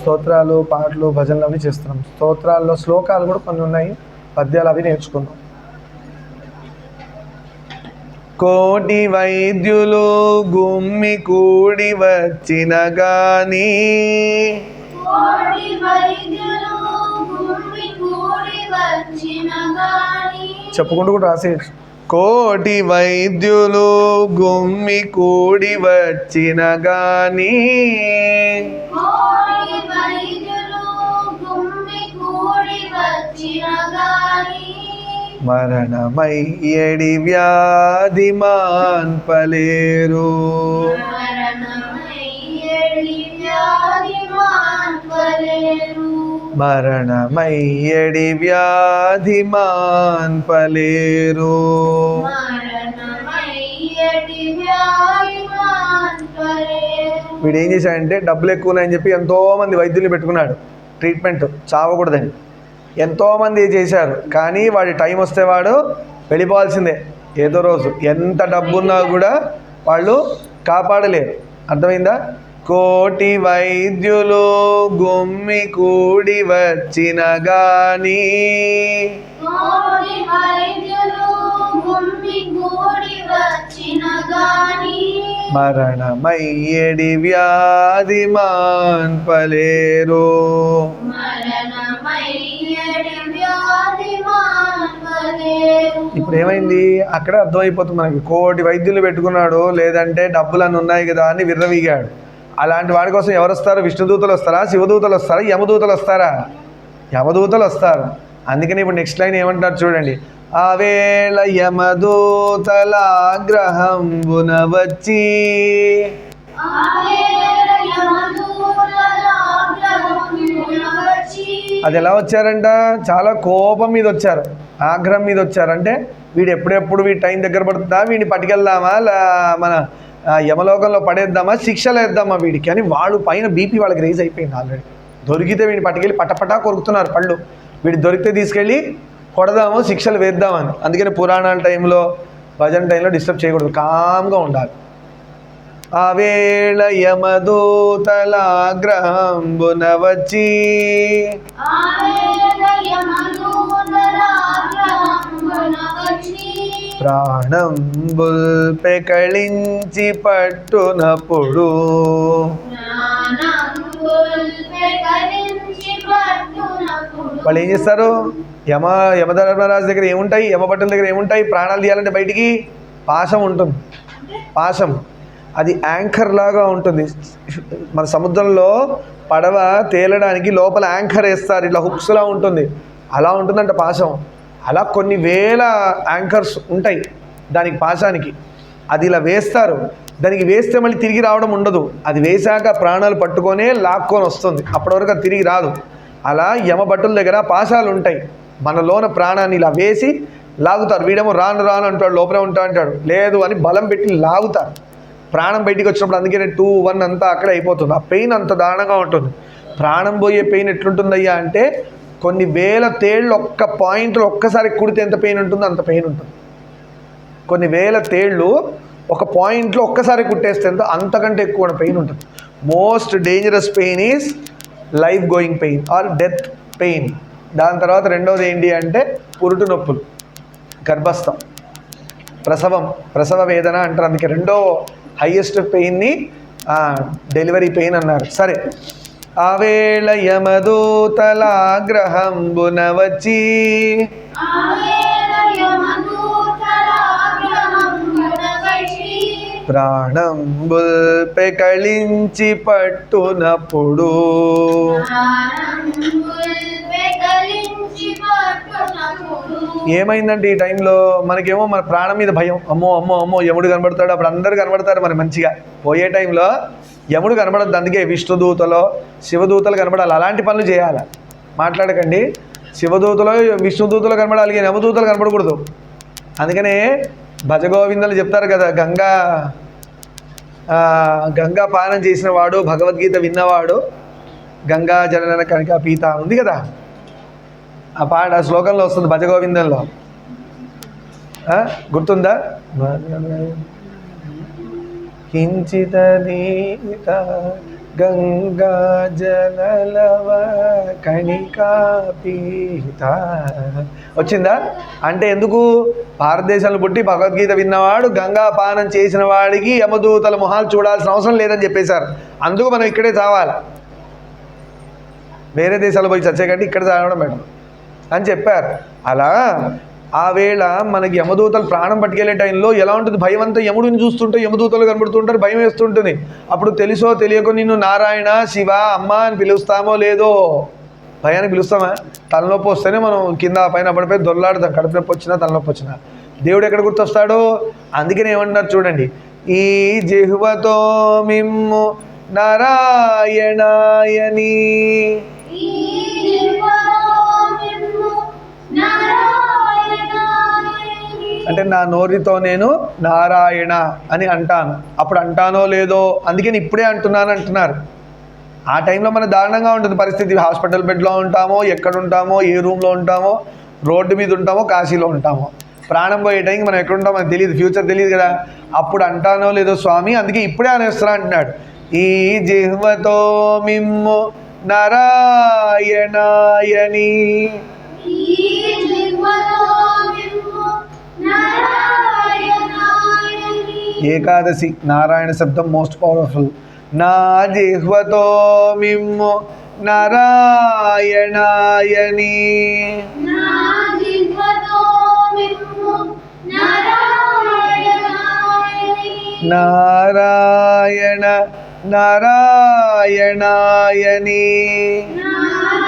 స్తోత్రాలు పాటలు భజనలు అవి చేస్తున్నాం. స్తోత్రాల్లో శ్లోకాలు కూడా కొన్ని ఉన్నాయి. పద్యాలు అవి నేర్చుకున్నాం కోటి వైద్యులు గుమ్మి కూడి వచ్చిన గాని కోటి వైద్యులు భూమి కూడి వచ్చిన గాని చెప్పుకుంటూ కూడా రాసేయచ్చు. కోటి వైద్యులు గుమ్మి కూడి వచ్చిన గాని మరణమయ్యడి వ్యాధి మాన్పలేరు. మరణమయ్యడి వ్యాధి మాన్పలేరు. మరణమయ్యడి వ్యాధి వ్యాధి మాన్పలేరు వీడు ఏం చేశాడంటే డబ్బులు ఎక్కువ ఉన్నాయని చెప్పి ఎంతో మంది వైద్యులు పెట్టుకున్నాడు. ట్రీట్మెంట్ చావకూడదని. ఎంతోమంది చేశారు. కానీ వాడి టైం వస్తే వాడు వెళ్ళిపోవాల్సిందే. ఏదో రోజు ఎంత డబ్బున్నా కూడా వాళ్ళు కాపాడలేరు. అర్థమైందా? కోటి వైద్యులు గుమ్మి కూడి వచ్చిన గాని. మరణమయ్యడి వ్యాధి మాన్పలేరు. ఇప్పుడు ఏమైంది అక్కడ అర్థమైపోతుంది మనకి. కోటి వైద్యులు పెట్టుకున్నాడు లేదంటే డబ్బులన్నీ ఉన్నాయి కదా అని విర్రవీగాడు. అలాంటి వాడి కోసం ఎవరు వస్తారు? విష్ణుదూతలు వస్తారా? శివదూతలు వస్తారా? యమదూతలు వస్తారా? యమదూతలు వస్తారు. అందుకని ఇప్పుడు నెక్స్ట్ లైన్ ఏమంటారు చూడండి. ఆవేళ వేళ వచ్చి యమదూతల వచ్చి అది ఎలా వచ్చారంట? చాలా కోపం మీద వచ్చారు. ఆగ్రహం మీద వచ్చారు. అంటే వీడు ఎప్పుడెప్పుడు వీడి టైం దగ్గర పడుతుందా? వీడిని పట్టుకెళ్దామా? మన యమలోకంలో పడేద్దామా శిక్షలు వేద్దామా వీడికి అని వాళ్ళు పైన బీపీ వాళ్ళకి రేజ్ అయిపోయింది ఆల్రెడీ దొరికితే వీడిని పట్టుకెళ్ళి పటపటా కొరుకుతున్నారు పళ్ళు. వీడు దొరికితే తీసుకెళ్ళి కొడదాము శిక్షలు వేద్దామని. అందుకని పురాణాల టైంలో భజన టైంలో డిస్టర్బ్ చేయకూడదు. కామ్గా ఉండాలి. ఆవేళ యమదూతల ఆగ్రహంబున వచ్చి ప్రాణంబుల్ పెకళించి పట్టునప్పుడు వాళ్ళు ఏం చేస్తారు? యమ యమధర్మరాజు దగ్గర ఏముంటాయి? యమభట్టుల దగ్గర ఏముంటాయి? ప్రాణాలు తీయాలంటే బయటికి పాశం ఉంటుంది. పాశం. అది యాంకర్ లాగా ఉంటుంది. మన సముద్రంలో పడవ తేలడానికి లోపల యాంకర్ వేస్తారు. ఇట్లా హుక్స్లా ఉంటుంది. అలా ఉంటుందంట పాశం. అలా కొన్ని వేల యాంకర్స్ ఉంటాయి దానికి పాశానికి. అది ఇలా వేస్తారు. దానికి వేస్తే మళ్ళీ తిరిగి రావడం ఉండదు. అది వేశాక ప్రాణాలు పట్టుకొనే లాక్కొని వస్తుంది. అప్పటి వరకు అది తిరిగి రాదు. అలా యమభట్టుల దగ్గర పాశాలు ఉంటాయి. మనలోన ప్రాణాన్ని ఇలా వేసి లాగుతారు. వీడేమో రాను రాను అంటాడు లోపలే ఉంటా అంటాడు. లేదు అని బలం పెట్టి లాగుతారు. ప్రాణం బయటికి వచ్చినప్పుడు అందుకనే టూ వన్ అంతా అక్కడే అయిపోతుంది. ఆ పెయిన్ అంత దారుణంగా ఉంటుంది. ప్రాణం పోయే పెయిన్ ఎట్లుంటుందయ్యా అంటే కొన్ని వేల తేళ్ళు ఒక్క పాయింట్లు ఒక్కసారి కుడితే ఎంత పెయిన్ ఉంటుందో అంత పెయిన్ ఉంటుంది. కొన్ని వేల తేళ్ళు ఒక పాయింట్లో ఒక్కసారి కుట్టేస్తే ఎంత? అంతకంటే ఎక్కువ పెయిన్ ఉంటుంది. Most dangerous pain is life going pain or death pain దాని తర్వాత రెండవది ఏంటి అంటే పురుటు నొప్పులు గర్భస్థం ప్రసవం ప్రసవ వేదన అంటారు. అందుకే రెండో హయ్యెస్ట్ పెయిన్ని డెలివరీ పెయిన్ అన్నారు. సరే. ఆవేళ యమదూతల ఆగ్రహంబున వచ్చి ఆవేళ యమదూతల ఆగ్రహమున వచ్చి ప్రాణంబుల్ పెకళించి పట్టునప్పుడు ఏమైందంటే ఈ టైంలో? మనకేమో మన ప్రాణం మీద భయం. అమ్మో అమ్మో అమ్మో యముడు కనబడతాడు. అప్పుడు అందరు కనబడతారు మరి మంచిగా. పోయే టైంలో యముడు కనబడద్దు అందుకే విష్ణుదూతలో శివదూతలు కనబడాలి. అలాంటి పనులు చేయాలి? మాట్లాడకండి. శివదూతలో విష్ణుదూతలు కనబడాలి కానీ యమదూతలు కనబడకూడదు. అందుకనే భజగోవిందలు చెప్తారు కదా గంగా గంగా పానం చేసిన వాడు భగవద్గీత విన్నవాడు గంగా జనన కనుక పీత ఉంది కదా. ఆ పాట ఆ శ్లోకంలో వస్తుంది భజగోవిందంలో. గుర్తుందా? కించిత గంగా జలలవ కణికా వచ్చిందా? అంటే ఎందుకు? భారతదేశంలో పుట్టి భగవద్గీత విన్నవాడు గంగా పానం చేసిన వాడికి యమదూతల మొహాలు చూడాల్సిన అవసరం లేదని చెప్పేశారు. అందుకు మనం ఇక్కడే చావాలి. వేరే దేశాలు పోయి చచ్చే కంటే ఇక్కడ చావడం మేడం అని చెప్పారు. అలా ఆ వేళ మనకి యమదూతలు ప్రాణం పట్టుకెళ్ళే టైంలో ఎలా ఉంటుంది? భయం అంతా యముడిని చూస్తుంటే యమదూతలు కనబడుతుంటారు భయం వేస్తుంటుంది. అప్పుడు తెలుసో తెలియకో నిన్ను నారాయణ శివ అమ్మ అని పిలుస్తామో లేదో? భయాన్ని పిలుస్తామా? తలనొప్పి వస్తేనే మనం కింద పైన పడిపోయి దొల్లాడుతాం కడుపు నొప్పి వచ్చినా తలనొప్పి వచ్చినా. దేవుడు ఎక్కడ గుర్తొస్తాడు? అందుకని ఏమన్నారు చూడండి. ఈ జిహ్వతో మిమ్ము నారాయణాయని. అంటే నా నోరితో నేను నారాయణ అని అంటాను. అప్పుడు అంటానో లేదో అందుకని ఇప్పుడే అంటున్నాను అంటున్నారు. ఆ టైంలో మన దారుణంగా ఉంటుంది పరిస్థితి. హాస్పిటల్ బెడ్లో ఉంటామో ఎక్కడ ఉంటామో ఏ రూమ్లో ఉంటామో రోడ్డు మీద ఉంటామో కాశీలో ఉంటామో. ప్రాణం పోయే టైంకి మనం ఎక్కడ ఉంటామో మనకు తెలియదు. ఫ్యూచర్ తెలియదు కదా. అప్పుడు అంటానో లేదో స్వామి అందుకే ఇప్పుడే అనేస్తున్నా అంటున్నాడు. ఈ జిహ్వతో మిమ్ము నారాయణాయని. ఏకాదశి నారాయణ శబ్దం మోస్ట్ పవర్ఫుల్ నా జిహ్వతో మిమ్ము నారాయణాయని. నారాయణ నారాయణాయని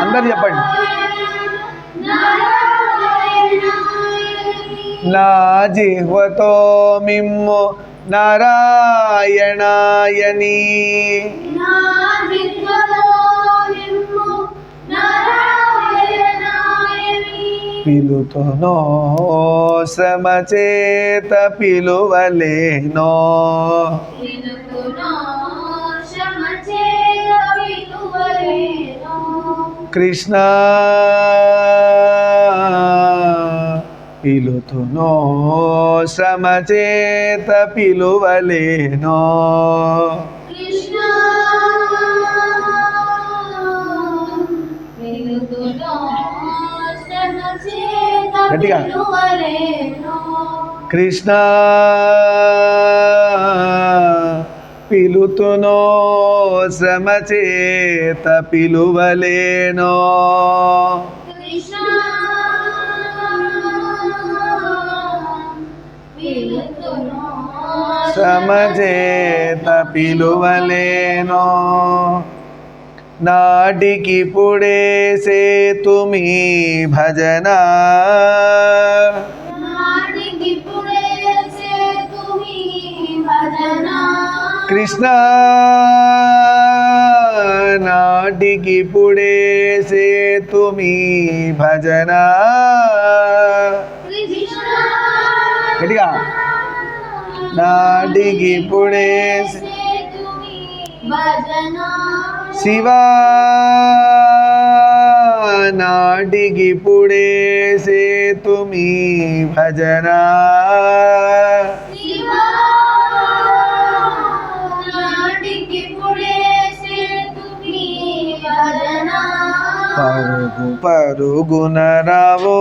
అందరు చెప్పండి. నా జిహ్వతో మిమ్ము నారాయణాయని. పిలుతునో సమచేత పిలువలేనో. కృష్ణ పిలుతునో శ్రమచేత పిలువలేనో. గట్టిగా. కృష్ణ పిలుతునో శ్రమచేత పిలువలేనో. సమచేత పిలువలేనో నాటికి పుడేసే తుమి భజన నాటికి పుడేసే తుమి భజన కృష్ణ నాటికి పుడేసే తుమి భజన కృష్ణ గట్టిగా నాటికి పుడేసే తుమి భజన శివా నాటికి పుడేసే తుమి భజన శివా నాటికి పుడేసే తుమి భజన పరుగు పరుగున రావోయి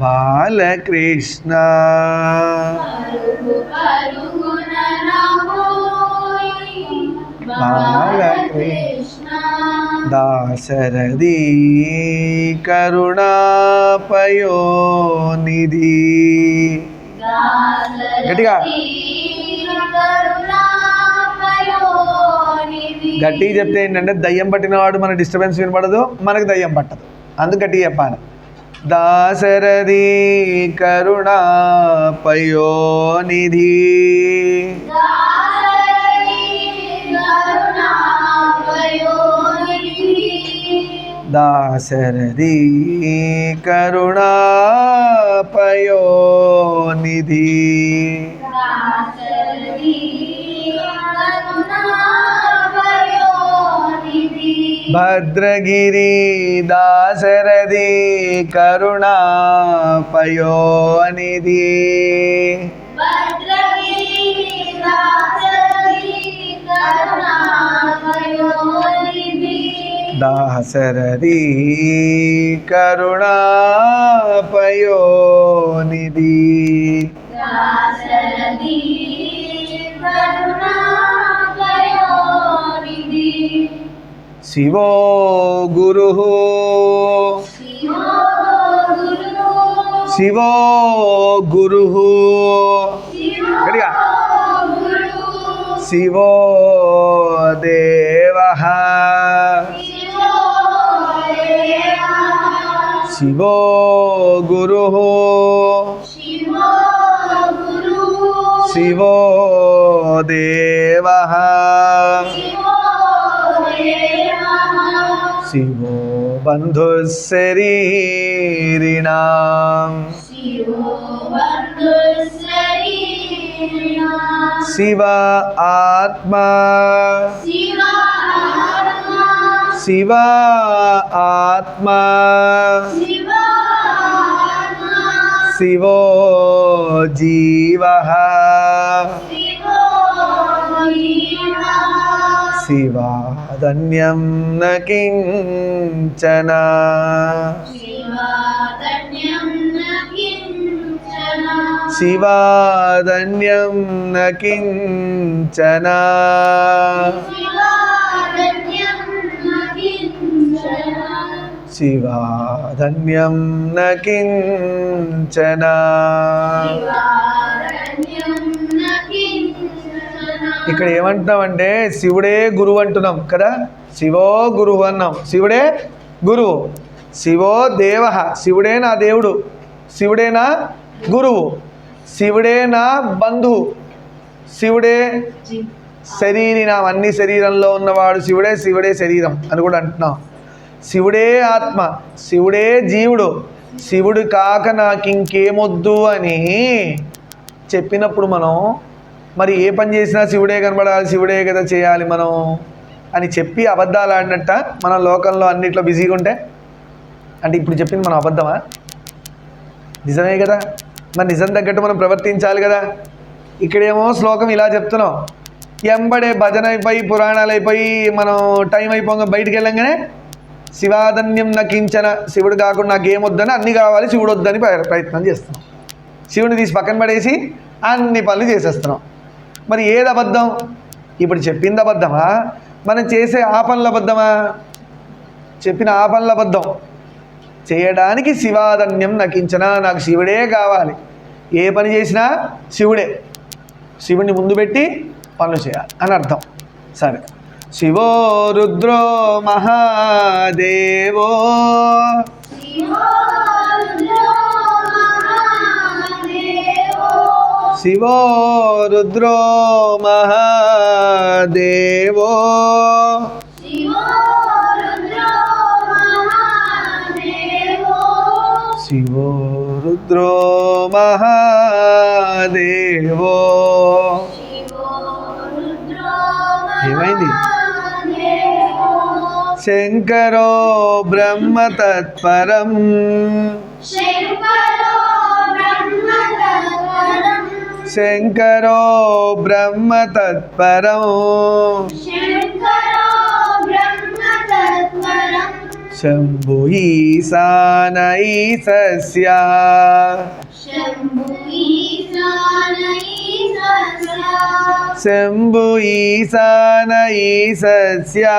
బాలకృష్ణ. బాలకృష్ణ. దాశరథి కరుణాపయోనిధి. గట్టిగా. గట్టిగా చెప్తే ఏంటంటే దయ్యం పట్టినవాడు మన డిస్టర్బెన్స్ వినపడదు మనకు దయ్యం పట్టదు. అందుకు గట్టిగా చెప్పాలి दासरदी करुणा पयो निधि। दासरथी करुणा पयो निधि। దాసరి కరుణాపయోనిధి దాశరథి కరుణాపయోనిధి దాశరథి కరుణాపయోనిధి శివో గురు. శివో గురు. శివో గట్టిగా. శివో దేవ. శివో గురు. శివో దేవ. బంధుశరీరిణాం శివో బంధు శరీరా శివ ఆత్మా శివ శివాదన్యం న కించన శివాదన్యం న కించన శివాదన్యం న కించన ఇక్కడ ఏమంటున్నామంటే శివుడే గురువు అంటున్నాం కదా? శివో గురువు అన్నాం. శివుడే గురువు. శివో దేవ. శివుడే నా దేవుడు. శివుడే నా గురువు. శివుడే నా బంధువు. శివుడే శరీరి అన్ని శరీరంలో ఉన్నవాడు శివుడే శివుడే శరీరం అని కూడా అంటున్నాం. శివుడే ఆత్మ. శివుడే జీవుడు. శివుడు కాక నాకింకేమొద్దు అని చెప్పినప్పుడు మనం మరి ఏ పని చేసినా శివుడే కనబడాలి శివుడే కదా చేయాలి మనం అని చెప్పి అబద్ధాలు ఆడినట్ట మన లోకంలో అన్నిట్లో బిజీగా ఉంటే? అంటే ఇప్పుడు చెప్పింది మనం అబద్ధమా? నిజమే కదా? మరి నిజం తగ్గట్టు మనం ప్రవర్తించాలి కదా? ఇక్కడేమో శ్లోకం ఇలా చెప్తున్నాం. ఎంబడే భజన అయిపోయి పురాణాలు అయిపోయి మనం టైం అయిపోగా బయటికి వెళ్ళంగానే శివాధన్యం కించన శివుడు కాకుండా నాకేమొద్దని అన్నీ కావాలి శివుడు వద్దని ప్ర- ప్రయత్నం చేస్తున్నాం. శివుని తీసి పక్కన పడేసి అన్ని పనులు చేసేస్తున్నాం. మరి ఏది అబద్ధం? ఇప్పుడు చెప్పింది అబద్ధమా? మనం చేసే ఆ అబద్ధమా? చెప్పిన ఆ పనులు అబద్ధం. చేయడానికి శివాధన్యం నకించన? నాకు శివుడే కావాలి. ఏ పని చేసినా శివుడే. శివుని ముందు పెట్టి పనులు చేయాలి అని అర్థం. సరే. శివో రుద్రో మహాదేవో. శివో రుద్రో మహాదేవో. శివో రుద్రో మహాదేవో. శివో రుద్రో మహాదేవో. శివో రుద్రో ఏమైంది? శంకరో శంకరో బ్రహ్మతత్పరం శంకరో शङ्करो ब्रह्म तत्परौ। शम्भु ईशान ईशस्या ईशान ईशस्या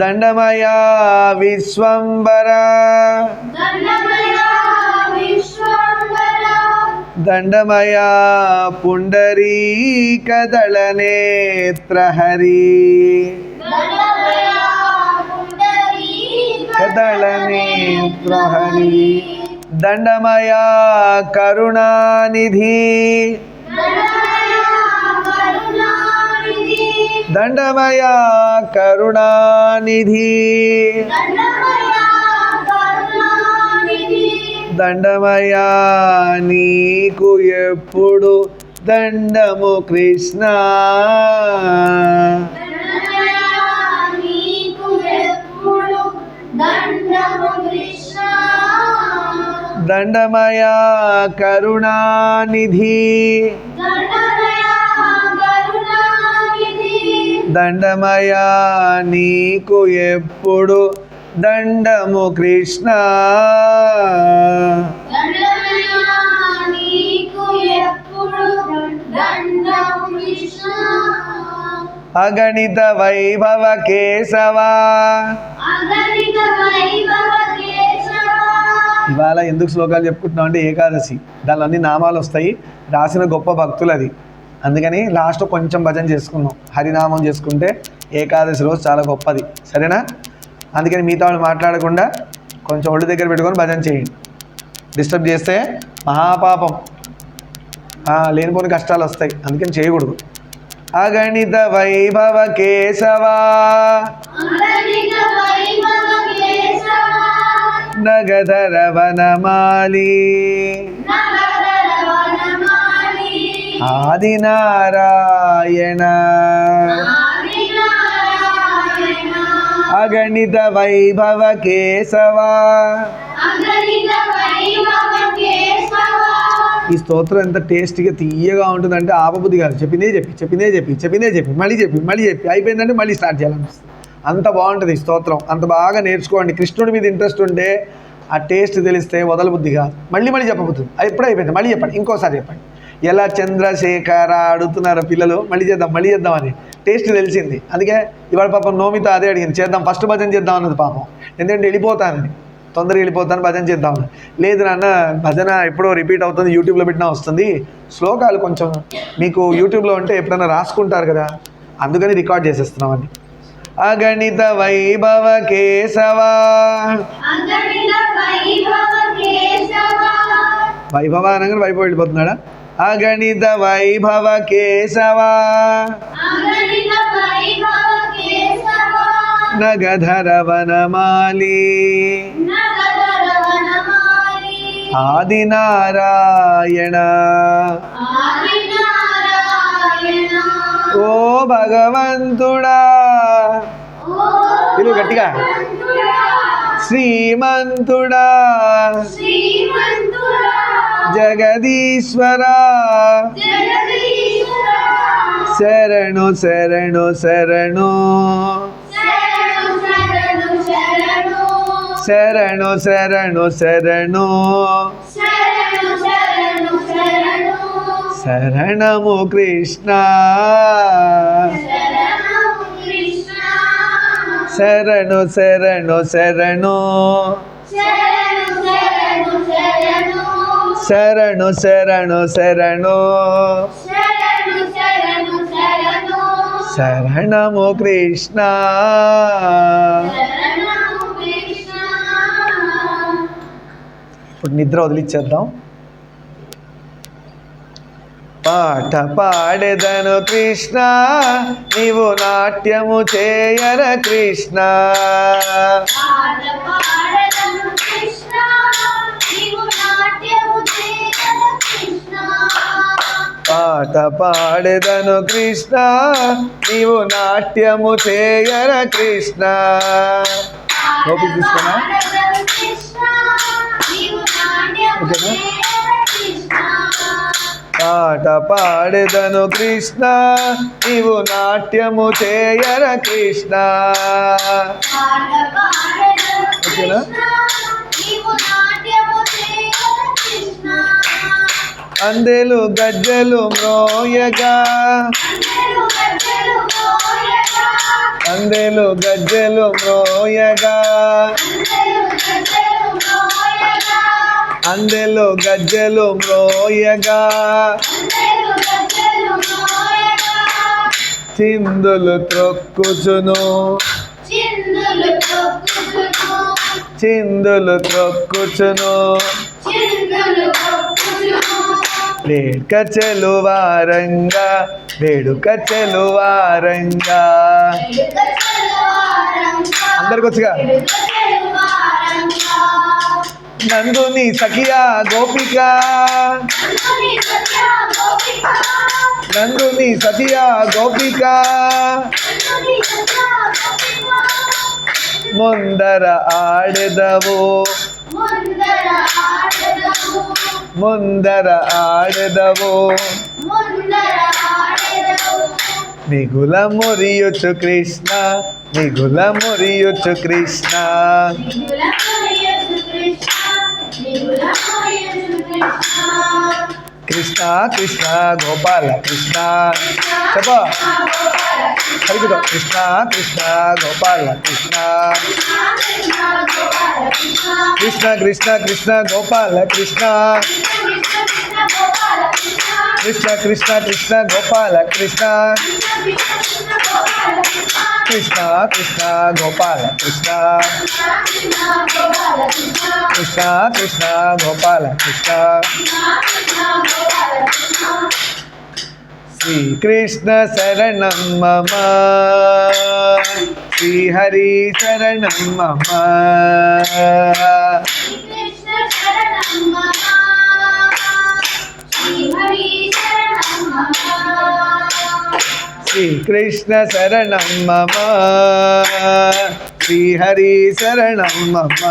दण्डमया विश्वम्बरा दण्डमया पुण्डरीकदळनेत्रहरी कदळनेत्रहरी दण्डमया करुणानिधि దండమయ కరుణానిధి దండమయ నీకు ఎప్పుడు దండము కృష్ణ దండమయ కరుణానిధి దండమయా దండమయా నీకు ఎప్పుడు దండము కృష్ణ? అగణిత వైభవ కేశవ? అగణిత వైభవ కేశవ? ఇవాళ ఎందుకు శ్లోకాలు చెప్పుకుంటున్నాం అంటే ఏకాదశి. దానిలో అన్ని నామాలు వస్తాయి. రాసిన గొప్ప భక్తులు అది అందుకని లాస్ట్ కొంచెం భజన చేసుకున్నాం. హరినామం చేసుకుంటే ఏకాదశి రోజు చాలా గొప్పది. సరేనా? అందుకని మీతో వాళ్ళు మాట్లాడకుండా కొంచెం ఒళ్ళు దగ్గర పెట్టుకొని భజన చేయండి. డిస్టర్బ్ చేస్తే మహాపాపం. లేనిపోని కష్టాలు వస్తాయి. అందుకని చేయకూడదు. అగణిత వైభవ కేశవా. నగధర వనమాలి ఆదినారాయణ. అగణిత వైభవ కేశవా. ఈ స్తోత్రం ఎంత టేస్ట్గా తీయగా ఉంటుందంటే ఆపబుద్ధి కాదు. చెప్పిందే చెప్పి చెప్పిందే చెప్పి చెప్పిందే చెప్పి మళ్ళీ చెప్పి మళ్ళీ చెప్పి. అయిపోయిందంటే మళ్ళీ స్టార్ట్ చేయాలనిపిస్తుంది అంత బాగుంటుంది ఈ స్తోత్రం. అంత బాగా నేర్చుకోండి. కృష్ణుడి మీద ఇంట్రెస్ట్ ఉంటే ఆ టేస్ట్ తెలిస్తే వదలబుద్ధి కాదు. మళ్ళీ మళ్ళీ చెప్పబుద్ధి. ఎప్పుడైపోయింది? మళ్ళీ చెప్పండి. ఇంకోసారి చెప్పండి. ఎలా చంద్రశేఖర అడుగుతున్నారు పిల్లలు? మళ్ళీ చేద్దాం మళ్ళీ చేద్దామని టేస్ట్ తెలిసింది. అందుకే ఇవాళ పాపం నోమితో అదే అడిగింది. చేద్దాం ఫస్ట్ భజన చేద్దాం అన్నది పాపం. ఎందుకంటే వెళ్ళిపోతానని. తొందరగా వెళ్ళిపోతాను భజన చేద్దాం లేదు నాన్న భజన ఎప్పుడో రిపీట్ అవుతుంది యూట్యూబ్లో పెట్టినా వస్తుంది. శ్లోకాలు కొంచెం మీకు యూట్యూబ్లో ఉంటే ఎప్పుడైనా రాసుకుంటారు కదా? అందుకని రికార్డ్ చేసేస్తున్నామని అగణిత వైభవ కేశవ. అగణిత వైభవ కేశవ. వైభవ అనగానే వైభవ వెళ్ళిపోతున్నాడా? అగణిత వైభవ కేశవ నగధర వనమాలి ఆదినారాయణ ఓ భగవంతుడా పిలువు గట్టిగా. శ్రీమంతుడా। జగదీశ్వరా. శరణు శరణు శరణు. శరణు శరణు శరణు. శరణము కృష్ణ. శరణు శరణు శరణు. శరణు శరణు శరణు. శరణు శరణు శరణు. శరణము కృష్ణ. శరణు కృష్ణ. ఇప్పుడు నిద్ర వదిలిచ్చేద్దాం. పాట పాడెదను కృష్ణ నీవు నాట్యము చేయర కృష్ణ. పాట పాడెదను కృష్ణ నీవు నాట్యము చేయర కృష్ణ ఓపిక తీసుకున్నా? పాట పాడెదను కృష్ణ నీవు నాట్యము చేయర కృష్ణ ఓకేనా? అందెలు గజ్జలు మ్రోయగా. అందెలు గజ్జలు మ్రోయగా. అందెలు గజ్జెలు మ్రోయగా. చిందులు త్రొక్కుచును. చిందులు త్రొక్కుచును. వేడుక చెలువారంగా వేడుక చెలు వారంగా అందరికి వచ్చిగా. నందు నీ సఖియా గోపిక. నందుని సత్య గోపిక నందు నీ గోపిక నందుని గోపిక. ముందర ఆడెదవో. ముందర ఆడెదవు మిగుల మురియుచు కృష్ణ మిగుల మురియుచు కృష్ణ. నిగుల మరియసు కృష్ణ. కృష్ణ కృష్ణ గోపాల కృష్ణ. చెప్ప. హరికుతో కృష్ణ కృష్ణ గోపాల కృష్ణ. కృష్ణ కృష్ణ కృష్ణ గోపాల కృష్ణ. కృష్ణ కృష్ణ కృష్ణ గోపాల కృష్ణ. కృష్ణ కృష్ణ గోపాల కృష్ణ. కృష్ణ కృష్ణ గోపాల కృష్ణ. శ్రీకృష్ణ శరణం మమ. శ్రీహరి శరణం మమ. శ్రీకృష్ణ శరణం మమ శ్రీహరి శరణం మమ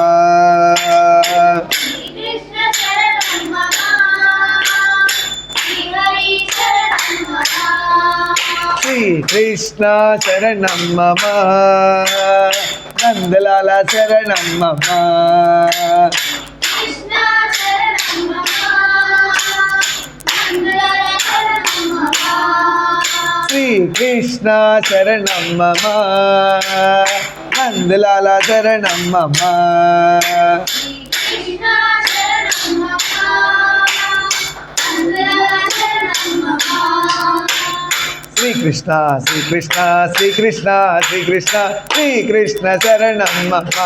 శ్రీకృష్ణ శరణం మమ నందలాల శరణం మమ శ్రీకృష్ణ శరణం మమ నందలాల శరణం మమ శ్రీకృష్ణ శ్రీకృష్ణ శ్రీకృష్ణ శ్రీకృష్ణ శ్రీకృష్ణ శరణం మమ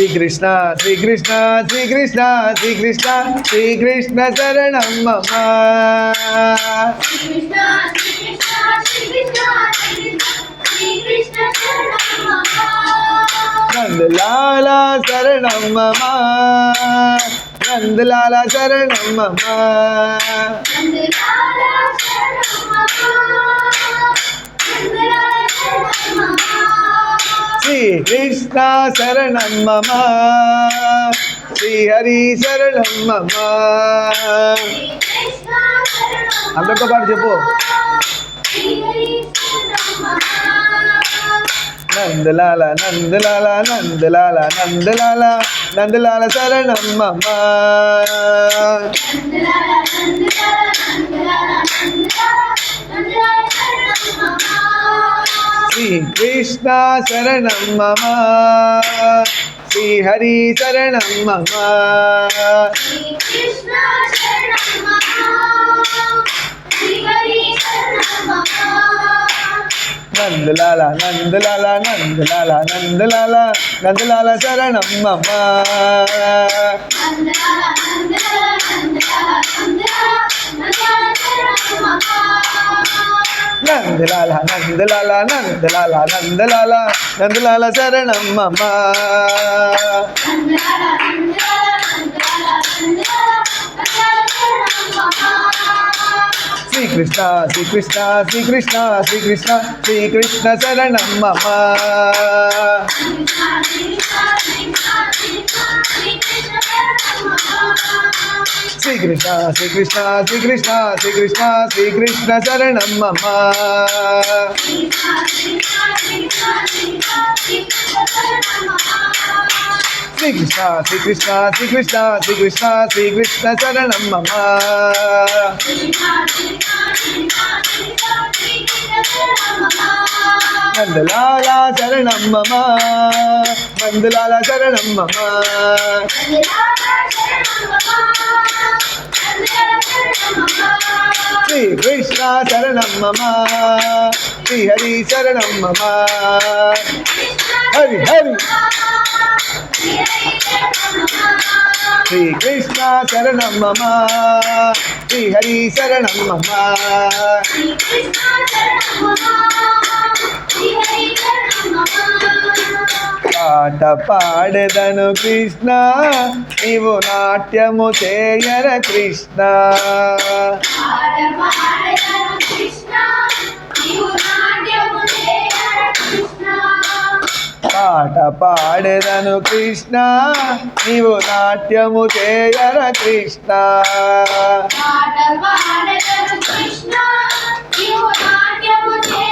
శ్రీకృష్ణ శ్రీకృష్ణ శ్రీకృష్ణ శ్రీకృష్ణ శ్రీకృష్ణ శరణం మమ. నందలాల శరణం మమ. నందలాల శరణం మమ. శ్రీకృష్ణ శరణం మమ. శ్రీహరి శరణం మమ. అందరితో పాటు చెప్పు. నందలాల నందలాల నందలాల నందలాల నందలాల శరణం మమ. శ్రీకృష్ణ శరణం మమ శ్రీహరి శరణం మమ. కృష్ణ శరణం శ్రీ హరి శరణం మమ. నందలాల నందలాల నందలాల నందలాల నందలాల శరణం నందలాల నందలాల నందలాల నందలాల నందలాల నందలాల నందలాల శరణమ్మ శ్రీకృష్ణ శ్రీకృష్ణ శ్రీకృష్ణ శ్రీకృష్ణ శ్రీకృష్ణ శరణం మమ శ్రీకృష్ణ శ్రీకృష్ణ శ్రీకృష్ణ శ్రీకృష్ణ శ్రీకృష్ణ శరణం మమ శ్రీకృష్ణ శ్రీకృష్ణ శ్రీకృష్ణ శ్రీకృష్ణ శ్రీకృష్ణ శరణం మమ నందలాల శరణం మమ నందలాల శరణం మమ శ్రీ కృష్ణ శరణం మమ. శ్రీ హరి శరణం మమ. హరి హరి. శ్రీ కృష్ణ శరణం మమ. శ్రీ హరి శరణం మమ. పాట పాడదను కృష్ణ. నీవు నాట్యము చేయర కృష్ణ. పాట పాడెదను కృష్ణ. నీవు నాట్యము చేయర కృష్ణ. కృష్ణ.